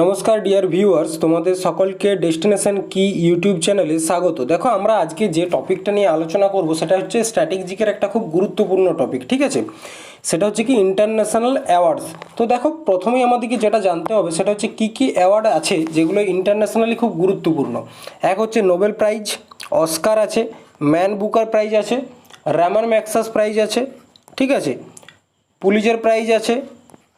নমস্কার dear viewers তোমাদের সকলকে ডেস্টিনেশন কি ইউটিউব চ্যানেলে স্বাগত। দেখো, আমরা আজকে যে টপিকটা নিয়ে আলোচনা করব, সেটা হচ্ছে স্ট্র্যাটেজিকের একটা খুব গুরুত্বপূর্ণ টপিক ঠিক আছে? সেটা হচ্ছে কি ইন্টারন্যাশনাল অ্যাওয়ার্ডস তো দেখো, প্রথমেই আমাদেরকে যেটা জানতে হবে, সেটা হচ্ছে কি কি অ্যাওয়ার্ড আছে যেগুলো ইন্টারন্যাশনালি খুব গুরুত্বপূর্ণ। এক হচ্ছে নোবেল প্রাইজ অস্কার আছে ম্যান বুকার প্রাইজ আছে র্যামান ম্যাক্সাস প্রাইজ আছে, ঠিক আছে? পুলিজার প্রাইজ আছে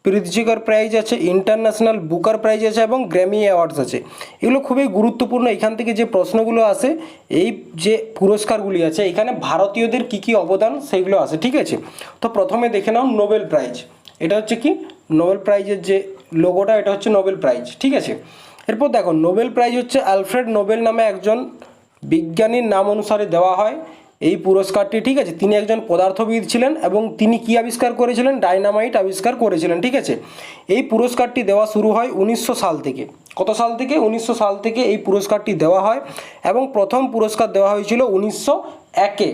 প্রিৎজিকার প্রাইজ আছে ইন্টারন্যাশনাল বুকার প্রাইজ আছে এবং গ্র্যামি অ্যাওয়ার্ডস আছে। এগুলো খুবই গুরুত্বপূর্ণ। এখান থেকে যে প্রশ্নগুলো আসে, এই যে পুরস্কারগুলি আছে, এখানে ভারতীয়দের কী কী অবদান সেইগুলো আছে, ঠিক আছে? তো প্রথমে দেখে নাও নোবেল প্রাইজ এটা হচ্ছে কি? নোবেল প্রাইজের যে লোগোটা এটা হচ্ছে নোবেল প্রাইজ ঠিক আছে? এরপর দেখো নোবেল প্রাইজ হচ্ছে আলফ্রেড নোবেল নামে একজন বিজ্ঞানীর নাম অনুসারে দেওয়া হয়। এই পুরস্কারটি, ঠিক আছে, তিনি একজন পদার্থবিদ ছিলেন এবং তিনি কি আবিষ্কার করেছিলেন? ডাইনামাইট আবিষ্কার করেছিলেন, ঠিক আছে? এই পুরস্কারটি দেওয়া শুরু হয় উনিশশো সাল থেকে। কত সাল থেকে? উনিশশো সাল থেকে এই পুরস্কারটি দেওয়া হয় এবং প্রথম পুরস্কার দেওয়া হয়েছিল উনিশশো একে।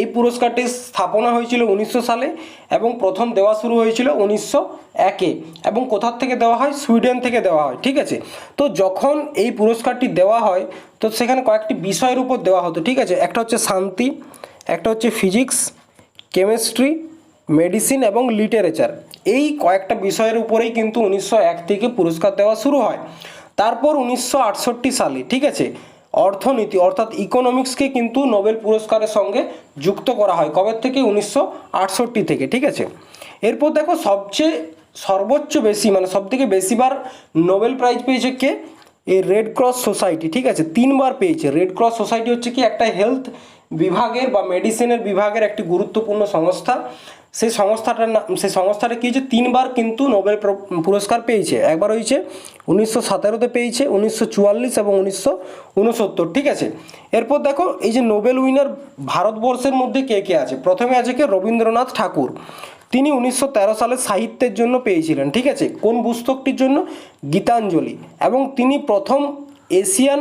এই পুরস্কারটি স্থাপনা হয়েছিল উনিশশো সালে এবং প্রথম দেওয়া শুরু হয়েছিল উনিশশো একে এবং কোথার থেকে দেওয়া হয়? সুইডেন থেকে দেওয়া হয়, ঠিক আছে? তো যখন এই পুরস্কারটি দেওয়া হয়, তো সেখানে কয়েকটি বিষয়ের উপর দেওয়া হতো, ঠিক আছে? একটা হচ্ছে শান্তি, একটা হচ্ছে ফিজিক্স, কেমিস্ট্রি, মেডিসিন এবং লিটারেচার। এই কয়েকটা বিষয়ের উপরেই কিন্তু উনিশশো এক থেকে পুরস্কার দেওয়া শুরু হয়। তারপর উনিশশো আটষট্টি সালে, ঠিক আছে? অর্থনীতি, অর্থাৎ ইকোনমিক্সকে কিন্তু নোবেল পুরস্কারের সঙ্গে যুক্ত করা হয়। কবে থেকে? উনিশশো আটষট্টি থেকে, ঠিক আছে? এরপর দেখো, সবচেয়ে সর্বোচ্চ বেশি মানে সবথেকে বেশিবার নোবেল প্রাইজ পেয়েছে কে? এই রেড ক্রস সোসাইটি ঠিক আছে? তিনবার পেয়েছে। রেড ক্রস সোসাইটি হচ্ছে কি? একটা হেলথ বিভাগের বা মেডিসিনের বিভাগের একটি গুরুত্বপূর্ণ সংস্থা। সেই সংস্থাটার নাম, সেই সংস্থাটা কী হয়েছে? তিনবার কিন্তু নোবেল পুরস্কার পেয়েছে। একবার হয়েছে উনিশশো সতেরোতে পেয়েছে, উনিশশো চুয়াল্লিশ এবং উনিশশো উনসত্তর ঠিক আছে? এরপর দেখো, এই যে নোবেল উইনার ভারতবর্ষের মধ্যে কে কে আছে? প্রথমে আছে কে? রবীন্দ্রনাথ ঠাকুর। তিনি উনিশশো তেরো সালে সাহিত্যের জন্য পেয়েছিলেন, ঠিক আছে? কোন পুস্তকটির জন্য? গীতাঞ্জলি। এবং তিনি প্রথম এশিয়ান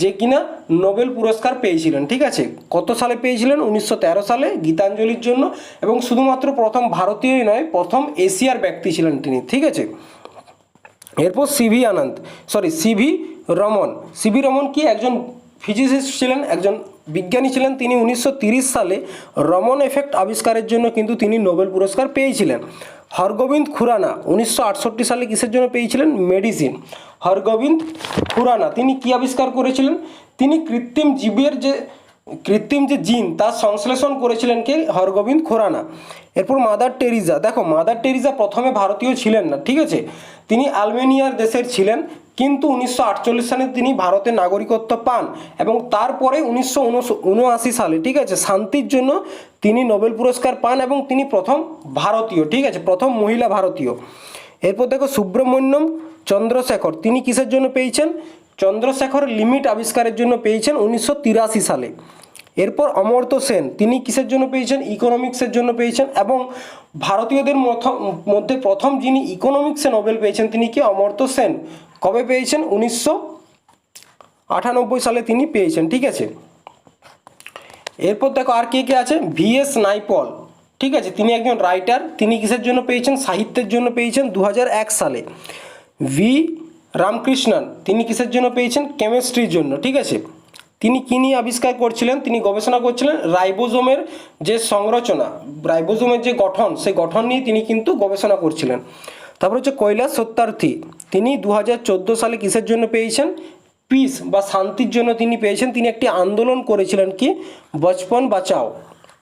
যে কিনা নোবেল পুরস্কার পেয়েছিলেন, ঠিক আছে? কত সালে পেয়েছিলেন? উনিশশো তেরো সালে গীতাঞ্জলির জন্য এবং শুধুমাত্র প্রথম ভারতীয়ই নয়, প্রথম এশিয়ার ব্যক্তি ছিলেন তিনি, ঠিক আছে? এরপর CV Anand sorry CV Raman. CV Raman কি? একজন ফিজিসিস্ট ছিলেন, একজন বিজ্ঞানী ছিলেন। তিনি উনিশশো সালে রমন এফেক্ট আবিষ্কারের জন্য কিন্তু তিনি নোবেল পুরস্কার পেয়েছিলেন। হরগোবিন্দ খুরানা উনিশশো আটষট্টি সালে কিসের জন্য পেয়েছিলেন? মেডিসিন। হরগোবিন্দ খুরানা, তিনি কি আবিষ্কার করেছিলেন? তিনি কৃত্রিম জীবের যে, কৃত্রিম যে জিন, তার সংশ্লেষণ করেছিলেন কে? হরগোবিন্দ খোরানা। এরপর মাদার টেরিজা। দেখো, মাদার টেরিজা প্রথমে ভারতীয় ছিলেন না, ঠিক আছে? তিনি আলমেনিয়ার দেশের ছিলেন। কিন্তু উনিশশো আটচল্লিশ সালে তিনি ভারতের নাগরিকত্ব পান এবং তারপরে উনিশশো উনআশি সালে, ঠিক আছে, শান্তির জন্য তিনি নোবেল পুরস্কার পান এবং তিনি প্রথম ভারতীয়, ঠিক আছে, প্রথম মহিলা ভারতীয়। এরপর দেখো সুব্রমণ্যম চন্দ্রশেখর, তিনি কিসের জন্য পেয়েছেন? চন্দ্রশেখর লিমিট আবিষ্কারের জন্য পেয়েছেন উনিশশো তিরাশি সালে। এরপর অমর্ত্য সেন, তিনি কিসের জন্য পেয়েছেন? ইকোনমিক্সের জন্য পেয়েছেন এবং ভারতীয়দের মধ্যে প্রথম যিনি ইকোনমিক্সে নোবেল পেয়েছেন তিনি কি? অমর্ত্য সেন। কবে পেয়েছেন? উনিশশো আটানব্বই সালে তিনি পেয়েছেন, ঠিক আছে? এরপর দেখো আর কে কে আছে? ভিএস নাইপল, ঠিক আছে? তিনি একজন রাইটার, তিনি কিসের জন্য পেয়েছেন? সাহিত্যের জন্য পেয়েছেন দু হাজার এক সালে। ভি রামকৃষ্ণন, তিনি কিসের জন্য পেয়েছেন? কেমিস্ট্রির জন্য, ঠিক আছে? তিনি কী নিয়ে আবিষ্কার করছিলেন? তিনি গবেষণা করছিলেন রাইবোজোমের যে সংরচনা, রাইবোজোমের যে গঠন, সেই গঠন নিয়ে তিনি কিন্তু গবেষণা করছিলেন। তারপর হচ্ছে কৈলাস সত্যার্থী, তিনি দু হাজার চোদ্দ সালে কিসের জন্য পেয়েছেন? পিস বা শান্তির জন্য তিনি পেয়েছেন। তিনি একটি আন্দোলন করেছিলেন কি? বচপন বাঁচাও।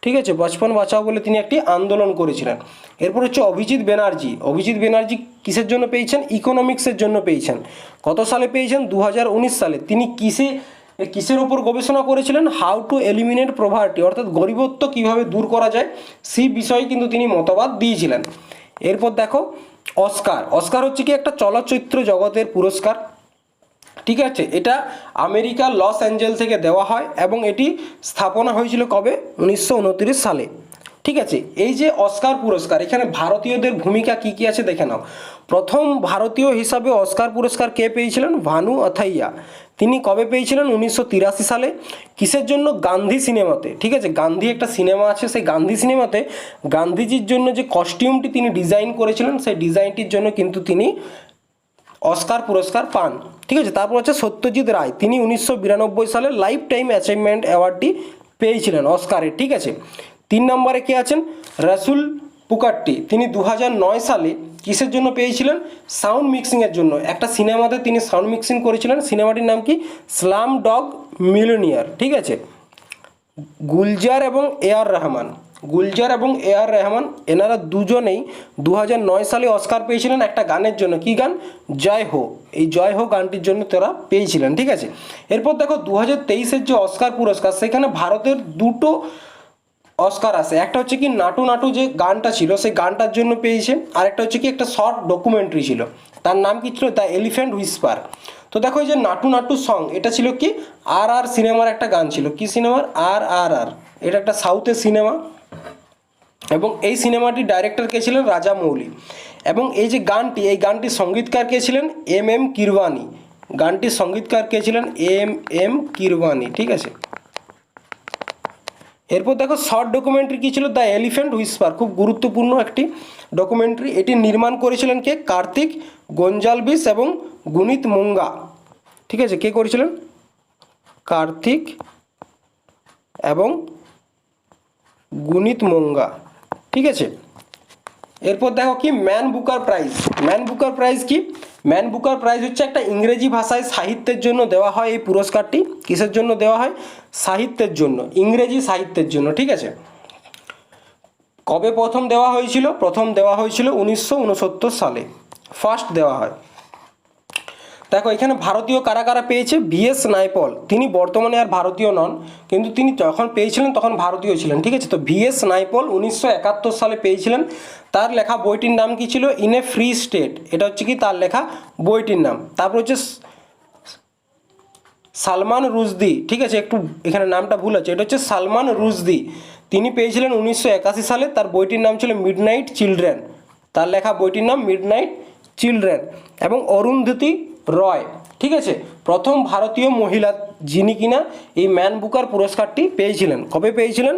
ঠিক আছে? বচপন বাঁচাও বলে তিনি একটি আন্দোলন করেছিলেন। এরপর হচ্ছে অভিজিৎ ব্যানার্জি। অভিজিৎ ব্যানার্জি কিসের জন্য পেয়েছেন? ইকোনমিক্সের জন্য পেয়েছেন। কত সালে পেয়েছেন? দু হাজার উনিশ সালে। তিনি কিসে কিসের ওপর গবেষণা করেছিলেন? হাউ টু এলিমিনেট প্রভার্টি অর্থাৎ গরিবত্ব কীভাবে দূর করা যায় সেই বিষয়ে কিন্তু তিনি মতবাদ দিয়েছিলেন। এরপর দেখো, অস্কার। অস্কার হচ্ছে কি একটা চলচ্চিত্র জগতের পুরস্কার। ঠিক আছে? এটা আমেরিকা লস অ্যাঞ্জেল থেকে দেওয়া হয় এবং এটি স্থাপনা হয়েছিল কবে? উনিশশো উনত্রিশ সালে। ঠিক আছে, এই যে অস্কার পুরস্কার, এখানে ভারতীয়দের ভূমিকা কি কি আছে দেখে নাও। প্রথম ভারতীয় হিসাবে অস্কার পুরস্কার কে পেয়েছিলেন? ভানু অথাইয়া তিনি কবে পেয়েছিলেন? উনিশশো তিরাশি সালে। কিসের জন্য? গান্ধী সিনেমাতে। ঠিক আছে, গান্ধী একটা সিনেমা আছে, সেই গান্ধী সিনেমাতে গান্ধীজির জন্য যে কস্টিউমটি তিনি ডিজাইন করেছিলেন, সেই ডিজাইনটির জন্য কিন্তু তিনি অস্কার পুরস্কার পান। ঠিক আছে, তারপর হচ্ছে সত্যজিৎ রায়। তিনি উনিশশো বিরানব্বই সালে লাইফ টাইম অ্যাচিভমেন্ট অ্যাওয়ার্ডটি পেয়েছিলেন অস্কারে। ঠিক আছে তিন নম্বরে কে আছেন? রাসুল পুকাট্টি। তিনি দু সালে কিসের জন্য পেয়েছিলেন? সাউন্ড মিক্সিংয়ের জন্য। একটা সিনেমাতে তিনি সাউন্ড মিক্সিং করেছিলেন। সিনেমাটির নাম কি? Slumdog millionaire. ঠিক আছে? গুলজার এবং এ আর রহমান। গুলজার এবং এ আর রহমান, এনারা দুজনেই দু সালে অস্কার পেয়েছিলেন একটা গানের জন্য। কি গান? জয় হো। এই জয় হো গানটির জন্য তারা পেয়েছিলেন। ঠিক আছে? এরপর দেখো দু হাজার যে অস্কার পুরস্কার, সেখানে ভারতের দুটো অস্কার আসে একটা হচ্ছে কি নাটু নাটু যে গানটা ছিল, সেই গানটার জন্য পেয়েছে। আর একটা হচ্ছে কি একটা শর্ট ডকুমেন্টারি ছিল। তার নাম কি ছিল? The elephant whisper. তো দেখো এই যে নাটু নাটু সং, এটা ছিল কি? আর আর সিনেমার একটা গান ছিল। কি সিনেমার? আর আর আর এটা একটা সাউথের সিনেমা। এবং এই সিনেমাটির ডাইরেক্টর কে ছিলেন রাজা মৌলি। এবং এই যে গানটি, এই গানটির সঙ্গীতকার কে ছিলেন? M M Keeravani. গানটির সঙ্গীতকার কে ছিলেন? M M Keeravani. ঠিক আছে? এরপর দেখো শর্ট ডকুমেন্টারি কী ছিল? দ্য এলিফ্যান্ট হুইসপার খুব গুরুত্বপূর্ণ একটি ডকুমেন্টারি এটি নির্মাণ করেছিলেন কে? কার্তিক গঞ্জালবিস এবং গুণিত মুঙ্গা। ঠিক আছে, কে করেছিলেন? কার্তিক এবং গুণিত মুঙ্গা। ঠিক আছে? এরপর দেখো কি? Man Booker prize Man Booker prize কি? ম্যান বুকার প্রাইজ হচ্ছে একটা ইংরেজি ভাষায় সাহিত্যের জন্য দেওয়া হয় এই পুরস্কারটি। কিসের জন্য দেওয়া হয়? সাহিত্যের জন্য, ইংরেজি সাহিত্যের জন্য, ঠিক আছে? কবে প্রথম দেওয়া হয়েছিল? প্রথম দেওয়া হয়েছিল উনিশশো উনসত্তর সালে। ফার্স্ট দেওয়া হয়। দেখো, এখানে ভারতীয় কারা কারা পেয়েছে? বিএস নাইপল। তিনি বর্তমানে আর ভারতীয় নন, কিন্তু তিনি যখন পেয়েছিলেন তখন ভারতীয় ছিলেন, ঠিক আছে? তো ভিএস নাইপল উনিশশো একাত্তর সালে পেয়েছিলেন। তার লেখা বইটির নাম কি ছিল? In a free state. এটা হচ্ছে কি? তার লেখা বইটির নাম। তারপর হচ্ছে সালমান রুজদি ঠিক আছে? একটু এখানে নামটা ভুল আছে। এটা হচ্ছে সালমান রুজদি তিনি পেয়েছিলেন উনিশশো একাশি সালে। তার বইটির নাম ছিল মিডনাইট চিলড্রেন। তার লেখা বইটির নাম মিডনাইট চিলড্রেন। এবং অরুন্ধতী রয়। ঠিক আছে? প্রথম ভারতীয় মহিলা যিনি কিনা এই ম্যান বুকার পুরস্কারটি পেয়েছিলেন। কবে পেয়েছিলেন?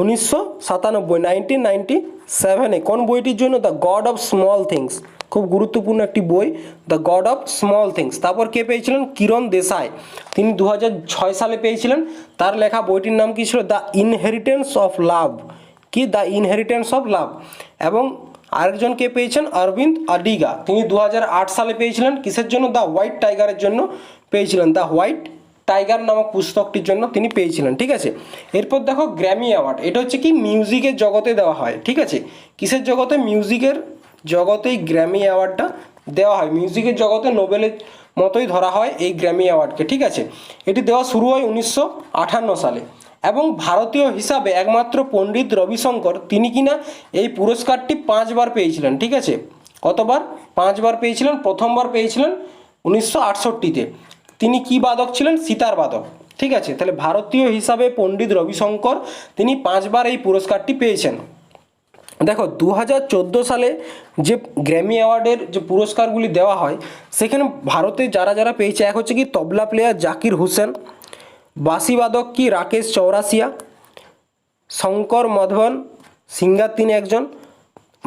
উনিশশো সাতানব্বই নাইনটিন নাইনটি সেভেনে কোন বইটির জন্য? The god of small things খুব গুরুত্বপূর্ণ একটি বই। The god of small things তারপর কে পেয়েছিলেন? কিরণ দেশাই। তিনি দু সালে পেয়েছিলেন। তার লেখা বইটির নাম কি ছিল? দ্য ইনহেরিটেন্স অফ লাভ কি? দ্য ইনহেরিটেন্স অফ লাভ এবং আরেকজন কে পেয়েছেন? অরবিন্দ আডিগা তিনি দু হাজার আট সালে পেয়েছিলেন। কিসের জন্য? দ্য হোয়াইট টাইগারের জন্য পেয়েছিলেন। দ্য হোয়াইট টাইগার নামক পুস্তকটির জন্য তিনি পেয়েছিলেন। ঠিক আছে? এরপর দেখো গ্র্যামি অ্যাওয়ার্ড। এটা হচ্ছে কি? মিউজিকের জগতে দেওয়া হয়। ঠিক আছে? কিসের জগতে? মিউজিকের জগতেই গ্র্যামি অ্যাওয়ার্ডটা দেওয়া হয়। মিউজিকের জগতে নোবেলের মতোই ধরা হয় এই গ্র্যামি অ্যাওয়ার্ডকে। ঠিক আছে? এটি দেওয়া শুরু হয় উনিশশো সালে। এবং ভারতীয় হিসাবে একমাত্র পণ্ডিত রবিশঙ্কর, তিনি কিনা এই পুরস্কারটি পাঁচবার পেয়েছিলেন, ঠিক আছে? কতবার? পাঁচবার পেয়েছিলেন, প্রথমবার পেয়েছিলেন উনিশশো আটষট্টিতে। তিনি কি বাদক ছিলেন? সিতার বাদক, ঠিক আছে? তাহলে ভারতীয় হিসাবে পণ্ডিত রবিশঙ্কর, তিনি পাঁচবার এই পুরস্কারটি পেয়েছেন। দেখো দু হাজার চোদ্দ সালে যে গ্র্যামি অ্যাওয়ার্ডের যে পুরস্কারগুলি দেওয়া হয়, সেখানে ভারতে যারা যারা পেয়েছে, এক হচ্ছে কি তবলা প্লেয়ার জাকির হোসেন বাঁশিবাদক কি রাকেশ চৌরাসিয়া শঙ্কর মধবন, সিঙ্গার তিনি একজন।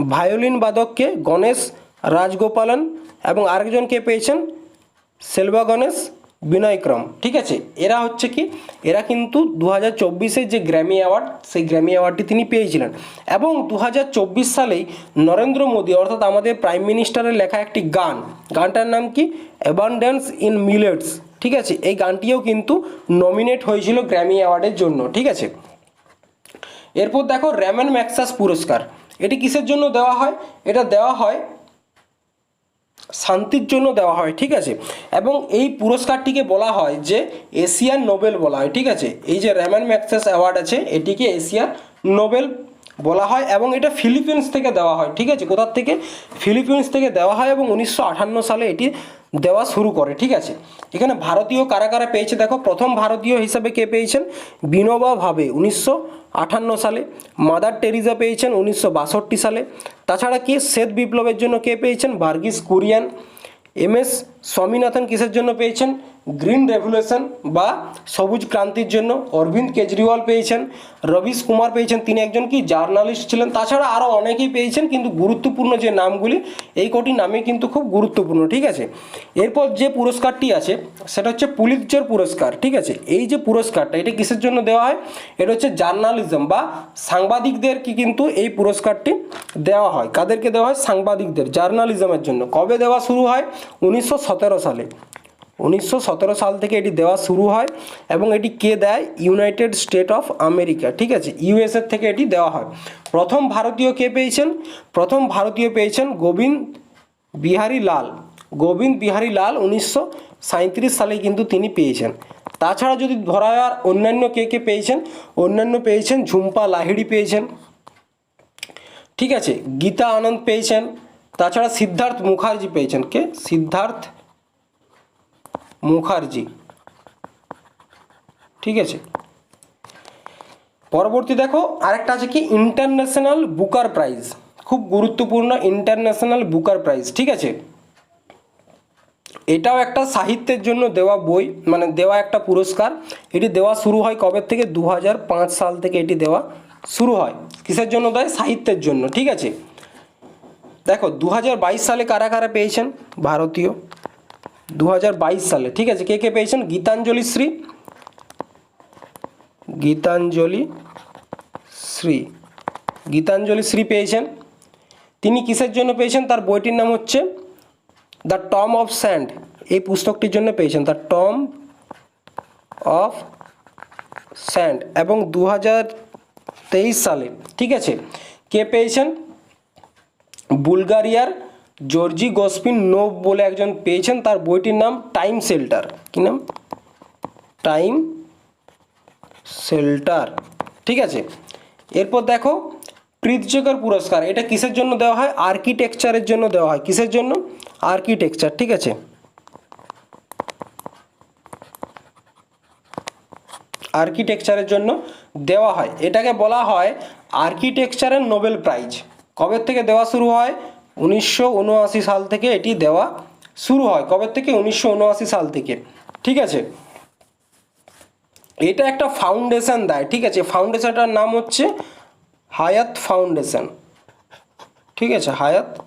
ভায়োলিন বাদককে গণেশ রাজগোপালন এবং আরেকজনকে পেয়েছেন সেলভা গণেশ বিনয়ক্রম ঠিক আছে? এরা হচ্ছে কি? এরা কিন্তু দু হাজার যে গ্র্যামি অ্যাওয়ার্ড সেই গ্র্যামি অ্যাওয়ার্ডটি তিনি পেয়েছিলেন। এবং দু হাজার চব্বিশ সালেই নরেন্দ্র মোদী, অর্থাৎ আমাদের প্রাইম মিনিস্টারের লেখা একটি গান। গানটার নাম কি? অ্যাবান্ডেন্স ইন মিলেটস ঠিক আছে? এই গানটিও কিন্তু নমিনেট হয়েছিল গ্র্যামি অ্যাওয়ার্ডের জন্য, ঠিক আছে? এরপর দেখো র্যামেন ম্যাক্সাস পুরস্কার। এটি কিসের জন্য দেওয়া হয়? এটা দেওয়া হয় শান্তির জন্য দেওয়া হয়, ঠিক আছে? এবং এই পুরস্কারটিকে বলা হয় যে এশিয়ান নোবেল বলা হয়, ঠিক আছে? এই যে র্যামান ম্যাক্সাস অ্যাওয়ার্ড আছে, এটিকে এশিয়ান নোবেল বলা হয় এবং এটা ফিলিপিন্স থেকে দেওয়া হয়, ঠিক আছে? কোথার থেকে? ফিলিপিন্স থেকে দেওয়া হয় এবং উনিশশো আটান্ন সালে এটি দেওয়া শুরু করে, ঠিক আছে? এখানে ভারতীয় কারা কারা পেয়েছে দেখো, প্রথম ভারতীয় হিসাবে কে পেয়েছেন? বিনোবা ভাবে উনিশশো আটান্ন সালে, মাদার টেরিজা পেয়েছেন উনিশশো বাষট্টি সালে, তাছাড়া কি? শ্বেত বিপ্লবের জন্য কে পেয়েছেন? ভার্গিস কুরিয়ান, এম এস স্বামীনাথন কিসের জন্য পেয়েছেন? গ্রিন রেভলিউশন বা সবুজ ক্রান্তির জন্য অরবিন্দ কেজরিওয়াল পেয়েছেন, রবিশ কুমার পেয়েছেন, তিনি একজন কি জার্নালিস্ট ছিলেন, তাছাড়া আরও অনেকেই পেয়েছেন, কিন্তু গুরুত্বপূর্ণ যে নামগুলি, এই কটি নামে কিন্তু খুব গুরুত্বপূর্ণ, ঠিক আছে? এরপর যে পুরস্কারটি আছে, সেটা হচ্ছে পুলিৎজার পুরস্কার, ঠিক আছে? এই যে পুরস্কারটা, এটা কিসের জন্য দেওয়া হয়? এটা হচ্ছে জার্নালিজম বা সাংবাদিকদের কি কিন্তু এই পুরস্কারটি দেওয়া হয়। কাদেরকে দেওয়া হয়? সাংবাদিকদের, জার্নালিজমের জন্য। কবে দেওয়া শুরু হয়? উনিশশো সতেরো সালে। উনিশশো সতেরো সাল থেকে এটি দেওয়া শুরু হয় এবং এটি কে দেয়? ইউনাইটেড স্টেট অফ আমেরিকা ঠিক আছে? ইউএসএর থেকে এটি দেওয়া হয়। প্রথম ভারতীয় কে পেয়েছেন? প্রথম ভারতীয় পেয়েছেন গোবিন্দ বিহারী লাল। গোবিন্দ বিহারী লাল উনিশশো সালে কিন্তু তিনি পেয়েছেন। তাছাড়া যদি ধরা আর অন্যান্য কে কে পেয়েছেন? অন্যান্য পেয়েছেন ঝুম্পা লাহিড়ি পেয়েছেন। ঠিক আছে? গীতা আনন্দ পেয়েছেন। তাছাড়া সিদ্ধার্থ মুখার্জি পেয়েছেন। কে? সিদ্ধার্থ মুখার্জি। ঠিক আছে? পরবর্তী দেখো, আরেকটা আছে কি? ইন্টারন্যাশনাল বুকার প্রাইজ খুব গুরুত্বপূর্ণ ইন্টারন্যাশনাল বুকার প্রাইজ ঠিক আছে? এটাও একটা সাহিত্যের জন্য দেওয়া বই মানে দেওয়া একটা পুরস্কার। এটি দেওয়া শুরু হয় কবে থেকে? দু হাজার পাঁচ সাল থেকে এটি দেওয়া শুরু হয়। কিসের জন্য দেয়? সাহিত্যের জন্য, ঠিক আছে? দেখো দু হাজার বাইশ সালে কারা কারা পেয়েছেন? ভারতীয়। দু হাজার বাইশ সালে, ঠিক আছে? কে কে পেয়েছেন? গীতাঞ্জলি শ্রী। গীতাঞ্জলি শ্রী। গীতাঞ্জলি শ্রী পেয়েছেন। তিনি কিসের জন্য পেয়েছেন? তার বইটির নাম হচ্ছে দ্য টম অফ স্যান্ড। এই পুস্তকটির জন্য পেয়েছেন। The tomb of sand. এবং দু সালে, ঠিক আছে? কে পেয়েছেন? বুলগারিয়ার জর্জি গসপিন নোভ বলে একজন পেয়েছেন, তার বইটির নাম টাইম শেল্টার। কী নাম? Time shelter. ঠিক আছে? এরপর দেখো কৃতযোগের পুরস্কার। এটা কিসের জন্য দেওয়া হয়? আর্কিটেকচারের জন্য দেওয়া হয়। কিসের জন্য? আর্কিটেকচার। ঠিক আছে? আর্কিটেকচারের জন্য দেওয়া হয়। এটাকে বলা হয় আর্কিটেকচারের নোবেল প্রাইজ। কবে থেকে দেওয়া শুরু হয়? উনিশশো উনআশি সাল থেকে এটি দেওয়া শুরু হয়। কবে থেকে? উনিশশো উনআশি সাল থেকে। ঠিক আছে? এটা একটা ফাউন্ডেশন দেয়। ঠিক আছে? ফাউন্ডেশনটার নাম হচ্ছে হায়াত ফাউন্ডেশন। ঠিক আছে? হায়াত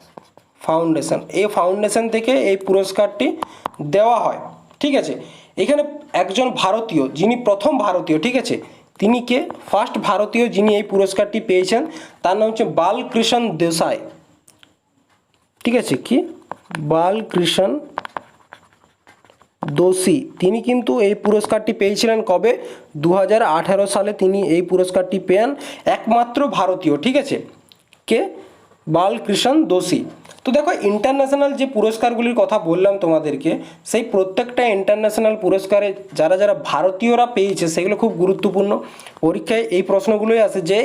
ফাউন্ডেশন। এই ফাউন্ডেশন থেকে এই পুরস্কারটি দেওয়া হয়। ঠিক আছে? এখানে একজন ভারতীয়, যিনি প্রথম ভারতীয়, ঠিক আছে? তিনি কে? ফার্স্ট ভারতীয় যিনি এই পুরস্কারটি পেয়েছেন, তার নাম হচ্ছে বালকৃষ্ণ দেসাই ঠিক আছে, কি? বালকৃষ্ণ দোষী। তিনি কিন্তু এই পুরস্কারটি পেয়েছিলেন কবে? দু হাজার আঠেরো সালে তিনি এই পুরস্কারটি পেন একমাত্র ভারতীয়, ঠিক আছে? কে? বালকৃষ্ণ দোষী। তো দেখো ইন্টারন্যাশনাল যে পুরস্কারগুলির কথা বললাম তোমাদেরকে, সেই প্রত্যেকটা ইন্টারন্যাশনাল পুরস্কারে যারা যারা ভারতীয়রা পেয়েছে, সেগুলো খুব গুরুত্বপূর্ণ। পরীক্ষায় এই প্রশ্নগুলোই আসে যে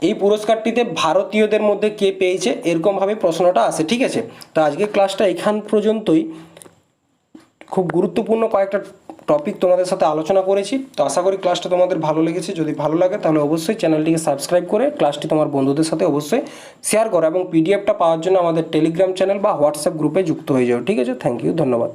এই পুরস্কারটিতে ভারতীয়দের মধ্যে কে পেয়েছে এরকমভাবে প্রশ্নটা আসে, ঠিক আছে? তো আজকে ক্লাসটা এখান পর্যন্তই। খুব গুরুত্বপূর্ণ কয়েকটা টপিক তোমাদের সাথে আলোচনা করেছি। তো আশা করি ক্লাসটা তোমাদের ভালো লেগেছে। যদি ভালো লাগে তাহলে অবশ্যই চ্যানেলটিকে সাবস্ক্রাইব করে ক্লাসটি তোমার বন্ধুদের সাথে অবশ্যই শেয়ার করো এবং পিডিএফটা পাওয়ার জন্য আমাদের টেলিগ্রাম চ্যানেল বা হোয়াটসঅ্যাপ গ্রুপে যুক্ত হয়ে যাও, ঠিক আছে? থ্যাংক ইউ ধন্যবাদ।